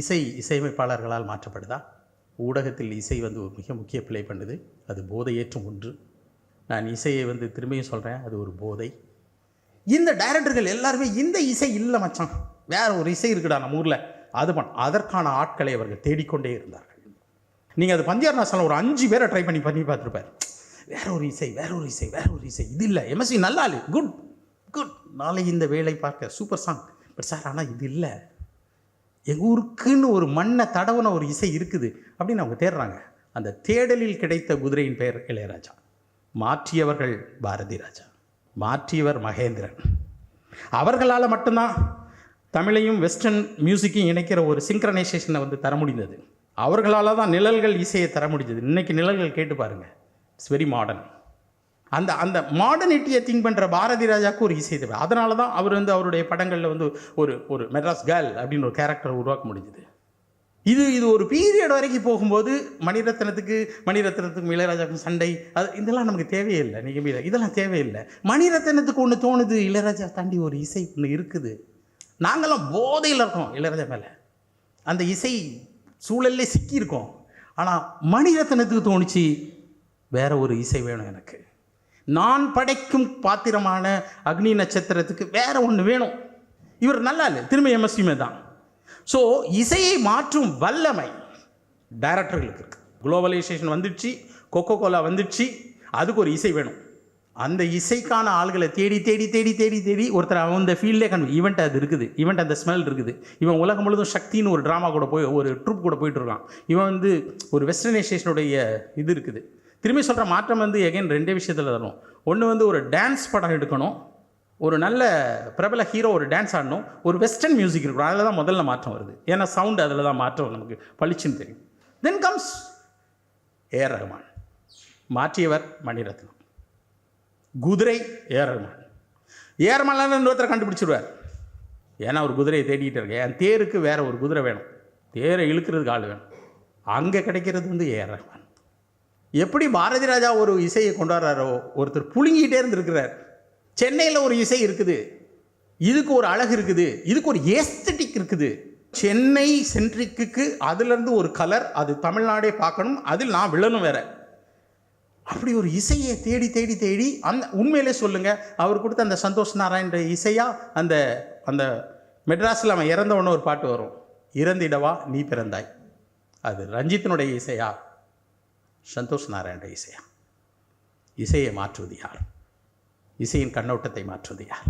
இசை இசையமைப்பாளர்களால் மாற்றப்படுதா? ஊடகத்தில் இசை வந்து ஒரு மிக முக்கிய பிளே பண்ணுது. அது போதையேற்றும் ஒன்று. நான் இசையை வந்து திரும்பியும் சொல்கிறேன் அது ஒரு போதை. இந்த டைரக்டர்கள் எல்லாருமே இந்த இசை இல்லை மச்சான். வேற ஒரு இசை இருக்குடா நம்ம ஊரில். அது பண்ண அதற்கான ஆட்களை அவர்கள் தேடிக்கொண்டே இருந்தார்கள். நீங்கள் அது பந்தியார் நாசனில் ஒரு அஞ்சு பேரை ட்ரை பண்ணி பண்ணி பார்த்துருப்பார். வேற ஒரு இசை வேற ஒரு இசை வேற ஒரு இசை. இது இல்லை. எம்எஸ்சி நல்லா இல்லை குட் குட் நாளை இந்த வேலை பார்க்க சூப்பர் சாங் பட் சார் ஆனால் இது இல்லை. எங்கள் ஊருக்குன்னு ஒரு மண்ணை தடவுன ஒரு இசை இருக்குது அப்படின்னு அவங்க தேடுறாங்க. அந்த தேடலில் கிடைத்த குதிரையின் பெயர் இளையராஜா. மாற்றியவர்கள் பாரதி ராஜா. மாற்றியவர் மகேந்திரன். அவர்களால் மட்டும்தான் தமிழையும் வெஸ்டர்ன் மியூசிக்கையும் இணைக்கிற ஒரு சிங்க்ரனைசேஷனை வந்து தர முடிந்தது. அவர்களால் தான் நிழல்கள் இசையை தர முடிஞ்சது. இன்றைக்கி நிழல்கள் கேட்டு பாருங்கள் இட்ஸ் வெரி மாடர்ன். அந்த அந்த மாடர்னிட்டியை திங்க் பண்ணுற பாரதி ராஜாவுக்கு ஒரு இசை தேவை. அதனால தான் அவர் வந்து அவருடைய படங்களில் வந்து ஒரு ஒரு மெட்ராஸ் கேர்ள் அப்படின்னு ஒரு கேரக்டரை உருவாக்க முடிஞ்சுது. இது இது ஒரு பீரியட் வரைக்கும் போகும்போது மணிரத்னத்துக்கு மணிரத்னத்துக்கும் இளையராஜாவுக்கும் சண்டை அது இதெல்லாம் நமக்கு தேவையில்லை இல்லை இதெல்லாம் தேவையில்லை மணிரத்னத்துக்கு ஒன்று தோணுது இளையராஜா தாண்டி ஒரு இசை ஒன்று இருக்குது. நாங்களாம் போதையில் இருக்கோம் இளையராஜா மேலே. அந்த இசை சூழல்லே சிக்கியிருக்கோம். ஆனால் மணிரத்னத்துக்கு தோணுச்சு வேற ஒரு இசை வேணும் எனக்கு. நான் படைக்கும் பாத்திரமான அக்னி நட்சத்திரத்துக்கு வேற ஒன்று வேணும். இவர் நல்லா இல்லை திரும்ப எம்எஸ்யுமே தான். ஸோ இசையை மாற்றும் வல்லமை டைரக்டர்களுக்கு இருக்குது குளோபலைசேஷன் வந்துடுச்சு கொக்கோ கோலா வந்துடுச்சு அதுக்கு ஒரு இசை வேணும். அந்த இசைக்கான ஆள்களை தேடி தேடி தேடி தேடி தேடி ஒருத்தர் அவன் இந்த ஃபீல்டே கண்டு ஈவெண்ட் அது இருக்குது ஈவெண்ட் அந்த ஸ்மெல் இருக்குது. இவன் உலகம் முழுதும் சக்தின்னு ஒரு ட்ராமா கூட போய் ஒரு ட்ரூப் கூட போயிட்டு இருக்கான். இவன் வந்து ஒரு வெஸ்டர்னைசேஷனுடைய இது இருக்குது. திரும்பி சொல்கிற மாற்றம் வந்து எகைன் ரெண்டே விஷயத்தில் தரும் ஒன்று வந்து ஒரு டான்ஸ் படம் எடுக்கணும். ஒரு நல்ல பிரபல ஹீரோ ஒரு டான்ஸ் ஆடணும். ஒரு வெஸ்டர்ன் மியூசிக் இருக்கணும். அதில் தான் முதல்ல மாற்றம் வருது. ஏன்னா சவுண்டு அதில் தான் மாற்றம் நமக்கு. பளிச்சுன்னு தெரியும். Then comes A R Rahman மாற்றியவர் Maniratnam. குதிரை ஏ ரஹ்மான் ஏஆர் ரஹ்மான் இன்னொருத்தரை கண்டுபிடிச்சிடுவார் ஏன்னா ஒரு குதிரையை தேடிக்கிட்டு இருக்கேன் என் தேருக்கு வேறு ஒரு குதிரை வேணும். தேரை இழுக்கிறதுக்கு ஆள் வேணும். அங்கே கிடைக்கிறது வந்து ஏ ரஹ்மான் எப்படி பாரதி ராஜா ஒரு இசையை கொண்டாடுறாரோ ஒருத்தர் புழுங்கிட்டே இருந்திருக்கிறார். சென்னையில் ஒரு இசை இருக்குது. இதுக்கு ஒரு அழகு இருக்குது. இதுக்கு ஒரு ஏஸ்தட்டிக் இருக்குது. சென்னை சென்ட்ரிக்கு அதுலேருந்து ஒரு கலர் அது தமிழ்நாடே பார்க்கணும். அதில் நான் விழணும் வேற. அப்படி ஒரு இசையை தேடி தேடி தேடி அந்த உண்மையிலே சொல்லுங்கள் அவர் கொடுத்த அந்த சந்தோஷ் நாராயண இசையாக அந்த அந்த மெட்ராஸில் அவன் இறந்தவொன்னு ஒரு பாட்டு வரும். இறந்திடவா நீ பிறந்தாய். அது ரஞ்சித்தினுடைய இசையா? சந்தோஷ் நாராயண இசையா? இசையை மாற்றுவது யார்? இசையின் கண்ணோட்டத்தை மாற்றுவது யார்?